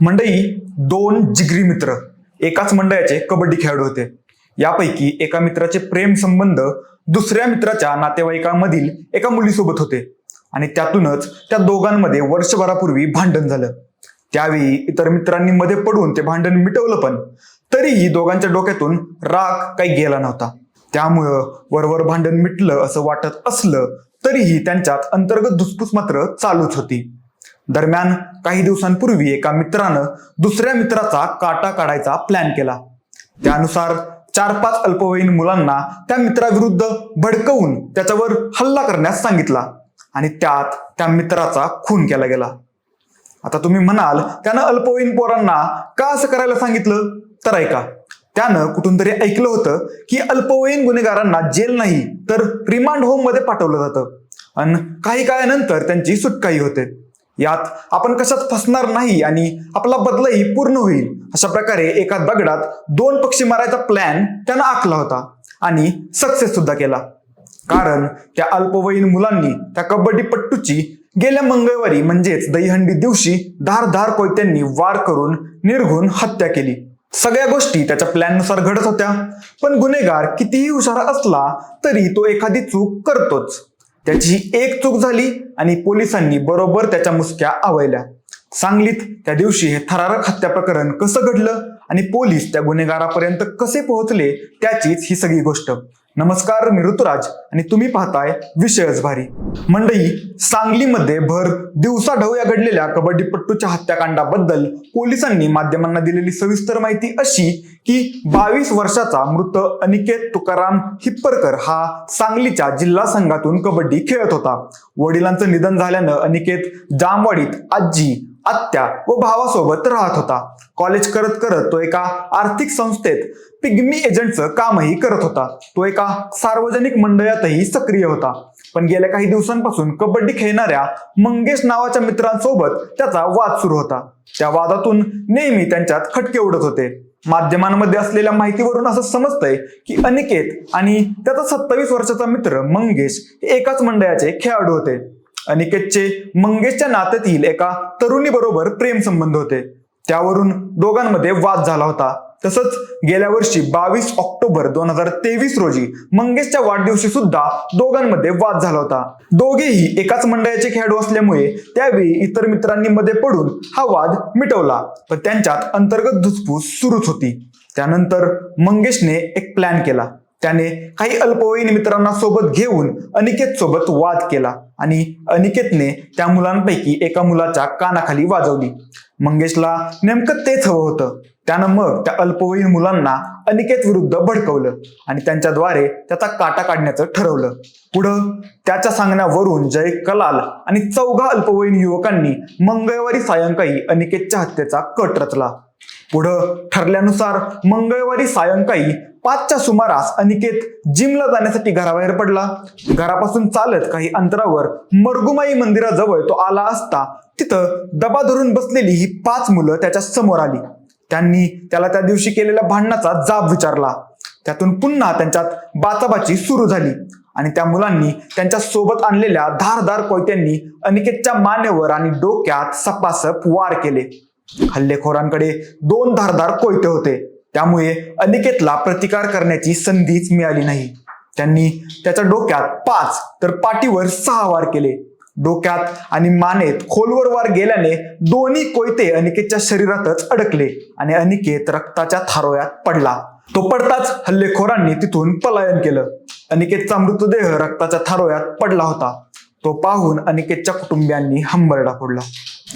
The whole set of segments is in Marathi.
मंडई दोन जिगरी मित्र एकाच मंडळाचे कबड्डी खेळाडू होते. यापैकी एका मित्राचे प्रेम संबंध दुसऱ्या मित्राच्या नातेवाईकांमधील एका मुलीसोबत होते. आणि त्यातूनच त्या दोघांमध्ये वर्षभरापूर्वी भांडण झालं. त्यावेळी इतर मित्रांनी मध्ये पडून ते भांडण मिटवलं पण तरीही दोघांच्या डोक्यातून राग काही गेला नव्हता. त्यामुळं वरवर भांडण मिटलं असं वाटत असलं तरीही त्यांच्यात अंतर्गत धुसफूस मात्र चालूच होती. दरम्यान काही दिवसांपूर्वी एका मित्रानं दुसऱ्या मित्राचा काटा काढायचा प्लॅन केला. त्यानुसार चार पाच अल्पवयीन मुलांना त्या मित्राविरुद्ध भडकवून त्याच्यावर हल्ला करण्यास सांगितला आणि त्यात त्या मित्राचा खून केला गेला. आता तुम्ही म्हणाल त्यानं अल्पवयीन पोरांना का असं करायला सांगितलं? तर ऐका त्यानं कुठून तरी ऐकलं होतं की अल्पवयीन गुन्हेगारांना जेल नाही तर रिमांड होममध्ये पाठवलं जातं. आणि काही काळानंतर त्यांची सुटकाही होते. यात आपण कशात फसणार नाही आणि आपला बदलाही पूर्ण होईल. अशा प्रकारे एका दगडात दोन पक्षी मारायचा प्लॅन त्यानं आखला होता आणि सक्सेस सुद्धा केला. कारण त्या अल्पवयीन मुलांनी त्या कबड्डी पट्टूची गेल्या मंगळवारी म्हणजेच दहीहंडी दिवशी धारधार कोयत्यांनी वार करून निर्घुण हत्या केली. सगळ्या गोष्टी त्याच्या प्लॅननुसार घडत होत्या. पण गुन्हेगार कितीही हुशार असला तरी तो एखादी चूक करतोच. त्याची एक चूक झाली आणि पोलिसांनी बरोबर त्याच्या मुसक्या आवळल्या. सांगलीत त्या दिवशी हे थरारक हत्या प्रकरण कसं घडलं आणि पोलीस त्या गुन्हेगारापर्यंत कसे पोहोचले त्याचीच ही सगळी गोष्ट. नमस्कार मी ऋतुराज आणि तुम्ही पाहताय विषयच भारी. मंडई सांगलीमध्ये भर दिवसाढवया घडलेल्या कबड्डीपट्टूच्या हत्याकांडाबद्दल पोलिसांनी माध्यमांना दिलेली सविस्तर माहिती अशी की बावीस वर्षाचा मृत अनिकेत तुकाराम हिप्परकर हा सांगलीच्या जिल्हा संघातून कबड्डी खेळत होता. वडिलांचं निधन झाल्यानं अनिकेत जामवाडीत आजी आत्या व भावासोबत राहत होता. कॉलेज करत करत तो एका आर्थिक संस्थेत पिग्मी एजंटचं कामही करत होता. तो एका सार्वजनिक मंडळातही सक्रिय होता. पण गेल्या काही दिवसांपासून कबड्डी खेळणाऱ्या मंगेश नावाच्या मित्रांसोबत त्याचा वाद सुरू होता. त्या वादातून नेहमी त्यांच्यात खटके उडत होते. माध्यमांमध्ये असलेल्या माहितीवरून असं समजतंय की अनिकेत आणि त्याचा सत्तावीस वर्षाचा मित्र मंगेश हे एकाच मंडळाचे खेळाडू होते. अनिकेतचे मंगेशच्या नात्यातील एका तरुणी बरोबर प्रेम संबंध होते. त्यावरून दोघांमध्ये वाद झाला होता. तसंच गेल्या वर्षी बावीस ऑक्टोबर दोन हजार तेवीस रोजी मंगेशच्या वाढदिवशी सुद्धा दोघांमध्ये वाद झाला होता. दोघेही एकाच मंडळाचे खेळाडू असल्यामुळे त्यावेळी इतर मित्रांनी मध्ये पडून हा वाद मिटवला. पण त्यांच्यात अंतर्गत धुसफूस सुरूच होती. त्यानंतर मंगेशने एक प्लॅन केला. त्याने काही अल्पवयीन मित्रांना सोबत घेऊन अनिकेत सोबत वाद केला आणि अनिकेतने त्या मुलांपैकी एका मुलाच्या कानाखाली वाजवली. मंगेशला नेमकं तेच हवं होतं. त्यानं मग त्या अल्पवयीन मुलांना अनिकेत विरुद्ध भडकवलं आणि त्यांच्याद्वारे त्याचा काटा काढण्याचं ठरवलं. पुढं त्याच्या सांगण्यावरून जय कलाल आणि चौघा अल्पवयीन युवकांनी मंगळवारी सायंकाळी अनिकेतच्या हत्येचा कट रचला. पुढं ठरल्यानुसार मंगळवारी सायंकाळी पाचच्या सुमारास अनिकेत जिमला जाण्यासाठी घराबाहेर पडला. घरापासून चालत काही अंतरावर मरगुमाई मंदिराजवळ तो आला असता तिथं दबा धरून बसलेली ही पाच मुलं त्याच्यासमोर आली. त्यांनी त्याला त्या दिवशी केलेल्या भांडणाचा जाब विचारला. त्यातून पुन्हा त्यांच्यात बाचाबाची सुरू झाली आणि त्या मुलांनी त्यांच्यासोबत आणलेल्या धारदार कोयत्यांनी अनिकेतच्या मानेवर आणि डोक्यात सपासप वार केले. हल्लेखोरांकडे दोन धारदार कोयते होते. त्यामुळे अनिकेतला प्रतिकार करण्याची संधीच मिळाली नाही. त्यांनी त्याच्या डोक्यात पाच तर पाठीवर सहा वार केले. डोक्यात आणि मानेत खोलवर वार गेल्याने दोन्ही कोयते अनिकेतच्या शरीरातच अडकले आणि अनिकेत रक्ताच्या थारोळ्यात पडला. तो पडताच हल्लेखोरांनी तिथून पलायन केलं. अनिकेतचा मृतदेह रक्ताच्या थारोळ्यात पडला होता. तो पाहून अनिकेतच्या कुटुंबियांनी हंबरडा फोडला.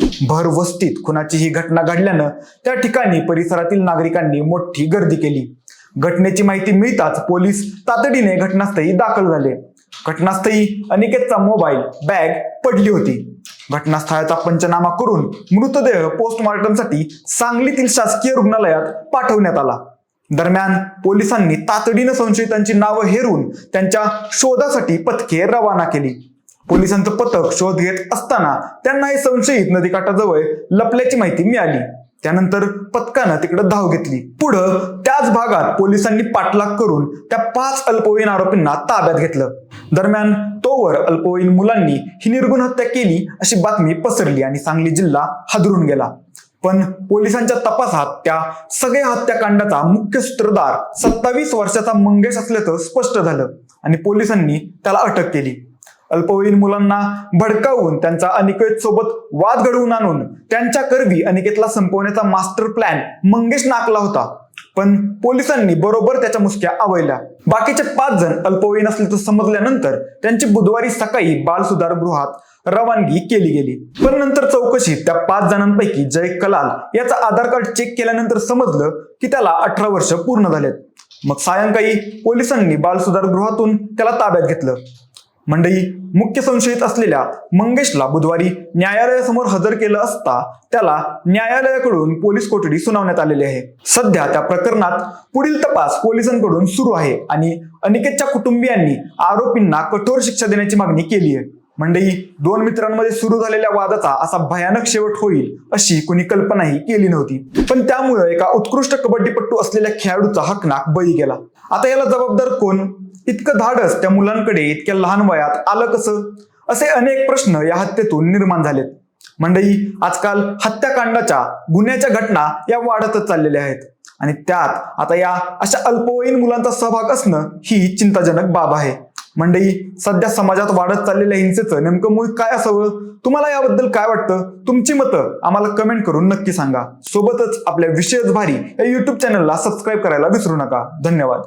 भर वस्तीत खुनाची ही घटना घडल्यानं त्या ठिकाणी परिसरातील नागरिकांनी मोठी गर्दी केली. घटनेची माहिती मिळताच पोलीस तातडीने घटनास्थळी दाखल झाले. घटनास्थळी अनिकेतचा मोबाईल बॅग पडली होती. घटनास्थळाचा पंचनामा करून मृतदेह पोस्टमॉर्टमसाठी सांगलीतील शासकीय रुग्णालयात पाठवण्यात आला. दरम्यान पोलिसांनी तातडीनं संशयितांची नावं हेरून त्यांच्या शोधासाठी पथके रवाना केली. पोलिसांचं पथक शोध घेत असताना त्यांना हे संशयित नदीकाठाजवळ लपल्याची माहिती मिळाली. त्यानंतर पथकानं तिकडे धाव घेतली. पुढं त्याच भागात पोलिसांनी पाठलाग करून त्या पाच अल्पवयीन आरोपींना ताब्यात घेतलं. दरम्यान तोवर अल्पवयीन मुलांनी ही निर्गुण हत्या केली अशी बातमी पसरली आणि सांगली जिल्हा हादरून गेला. पण पोलिसांच्या तपासात त्या सगळ्या हत्याकांडाचा मुख्य सूत्रधार सत्तावीस वर्षाचा मंगेश असल्याचं स्पष्ट झालं आणि पोलिसांनी त्याला अटक केली. अल्पवयीन मुलांना भडकावून त्यांचा अनिकेत सोबत वाद घडवून आणून त्यांच्या करवी अनिकेतला संपवण्याचा मास्टर प्लॅन मंगेश नाकला होता. पण पोलिसांनी बरोबर त्याच्या मुसक्या आवळल्या. बाकीचे पाच जण अल्पवयीन असल्याचं समजल्यानंतर त्यांची बुधवारी सकाळी बाल सुधार गृहात रवानगी केली गेली. पण नंतर चौकशीत त्या पाच जणांपैकी जय कलाल याचा आधार कार्ड चेक केल्यानंतर समजलं की त्याला अठरा वर्ष पूर्ण झालेत. मग सायंकाळी पोलिसांनी बाल सुधार गृहातून त्याला ताब्यात घेतलं. मंडळी मुख्य संशयित असलेल्या मंगेशला बुधवारी न्यायालयासमोर हजर केलं असता त्याला न्यायालयाकडून पोलीस कोठडी सुनावण्यात आलेली आहे. सध्या त्या प्रकरणात पुढील तपास पोलिसांकडून सुरू आहे आणि अनिकेतच्या कुटुंबियांनी आरोपींना कठोर शिक्षा देण्याची मागणी केली आहे. मंडळी दोन मित्रांमध्ये सुरू झालेल्या वादाचा असा भयानक शेवट होईल अशी कुणी कल्पनाही केली नव्हती. पण त्यामुळे एका उत्कृष्ट कबड्डीपट्टू असलेल्या खेळाडूचा हकनाक बळी गेला. आता याला जबाबदार कोण? इतकं धाडस त्या मुलांकडे इतक्या लहान वयात आलं कसं? असे अनेक प्रश्न या हत्येतून निर्माण झालेत. मंडई आजकाल हत्याकांडाच्या गुन्ह्याच्या घटना या वाढतच चाललेल्या आहेत. आणि त्यात आता या अशा अल्पवयीन मुलांचा सहभाग असणं ही चिंताजनक बाब आहे. मंडई सध्या समाजात वाढत चाललेल्या हिंसेचं नेमकं मूळ काय असावं? तुम्हाला याबद्दल काय वाटतं? तुमची मतं आम्हाला कमेंट करून नक्की सांगा. सोबतच आपल्या विशेष भारी या युट्यूब चॅनलला सबस्क्राईब करायला विसरू नका. धन्यवाद.